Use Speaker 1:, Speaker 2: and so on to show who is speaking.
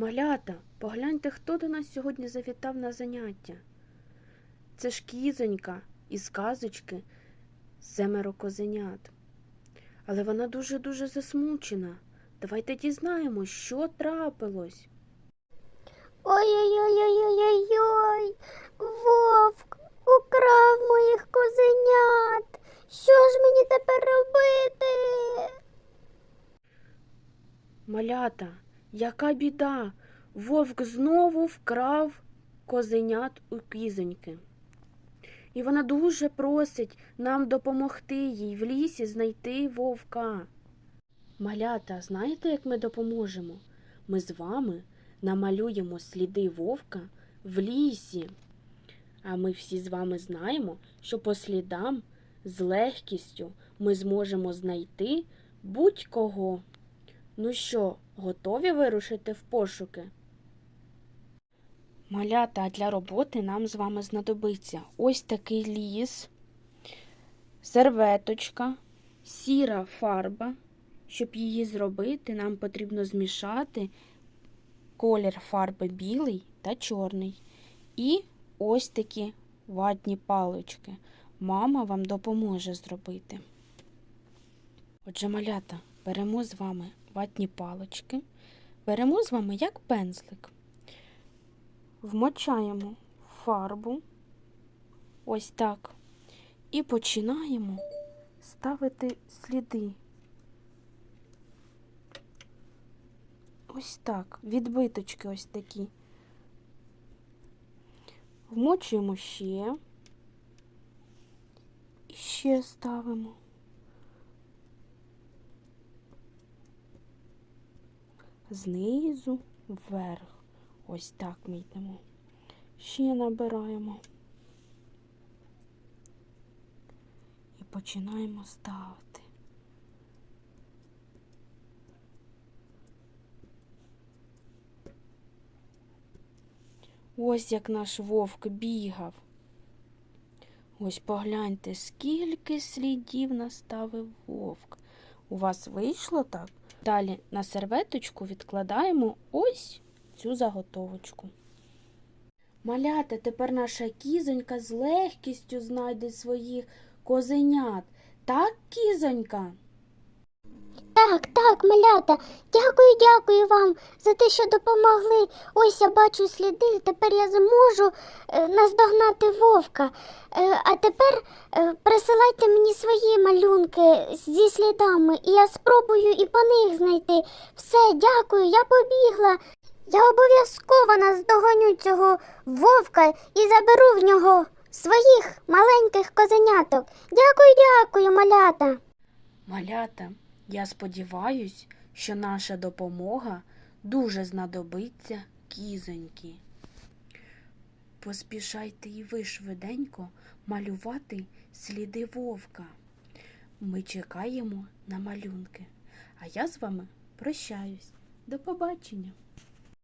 Speaker 1: Малята, погляньте, хто до нас сьогодні завітав на заняття. Це ж кізонька із казочки семеро козенят. Але вона дуже-дуже засмучена. Давайте дізнаємось, що трапилось.
Speaker 2: Ой-ой-ой-ой-ой-ой. Вовк украв моїх козенят. Що ж мені тепер робити?
Speaker 1: Малята, яка біда! Вовк знову вкрав козенят у кізоньки. І вона дуже просить нам допомогти їй в лісі знайти вовка. Малята, знаєте, як ми допоможемо? Ми з вами намалюємо сліди вовка в лісі. А ми всі з вами знаємо, що по слідам з легкістю ми зможемо знайти будь-кого. Ну що, готові вирушити в пошуки? Малята, для роботи нам з вами знадобиться ось такий ліс, серветочка, сіра фарба. Щоб її зробити, нам потрібно змішати колір фарби білий та чорний. І ось такі ватні палички. Мама вам допоможе зробити. Отже, малята, беремо з вами ватні палички, беремо з вами як пензлик, вмочаємо фарбу, ось так, і починаємо ставити сліди. Ось так, відбиточки ось такі. Вмочуємо ще і ще ставимо. Знизу вверх. Ось так ми йдемо. Ще набираємо. І починаємо ставити. Ось як наш вовк бігав. Ось погляньте, скільки слідів наставив вовк. У вас вийшло так? Далі на серветочку відкладаємо ось цю заготовочку. Малята, тепер наша кізонька з легкістю знайде своїх козенят. Так, кізонька?
Speaker 2: Так, так, малята, дякую, дякую вам за те, що допомогли. Ось я бачу сліди, тепер я зможу е, наздогнати вовка. Е, а тепер е, присилайте мені свої малюнки зі слідами, і я спробую і по них знайти. Все, дякую, я побігла. Я обов'язково наздогоню цього вовка і заберу в нього своїх маленьких козеняток. Дякую, дякую, малята.
Speaker 1: Малята, я сподіваюсь, що наша допомога дуже знадобиться кізоньки. Поспішайте і ви швиденько малювати сліди вовка. Ми чекаємо на малюнки. А я з вами прощаюсь. До побачення!